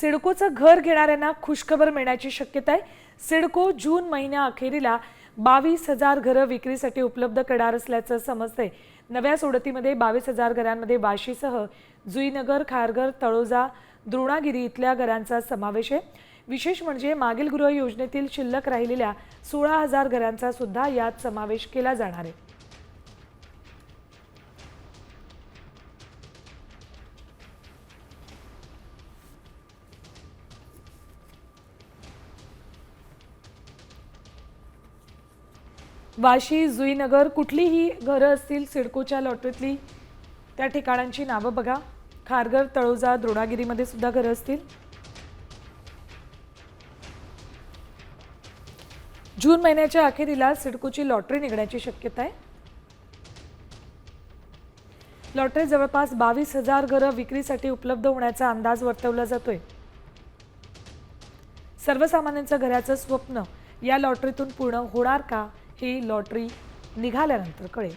सिडकोचं घर घेणाऱ्यांना खुशखबर मिळण्याची शक्यता आहे. सिडको जून महिन्या अखेरीला बावीस हजार घरं विक्रीसाठी उपलब्ध करणार असल्याचं समजतंय. नव्या सोडतीमध्ये बावीस हजार घरांमध्ये वाशीसह जुईनगर खारघर तळोजा द्रोणागिरी इथल्या घरांचा समावेश आहे. विशेष म्हणजे मागील गृह योजनेतील शिल्लक राहिलेल्या सोळा हजार घरांचा सुद्धा यात समावेश केला जाणार आहे. वाशी जुईनगर कुठलीही घरं असतील सिडकोच्या लॉटरीतली त्या ठिकाणांची नावं बघा. खारघर तळोजा द्रोणागिरीमध्ये सुद्धा घरं असतील. जून महिन्याच्या अखेरीला सिडकोची लॉटरी निघण्याची शक्यता आहे. लॉटरी जवळपास बावीस हजार घरं विक्रीसाठी उपलब्ध होण्याचा अंदाज वर्तवला जातोय. सर्वसामान्यांचं घराचं स्वप्न या लॉटरीतून पूर्ण होणार का? ही लॉटरी निघाल्यानंतर कळेल.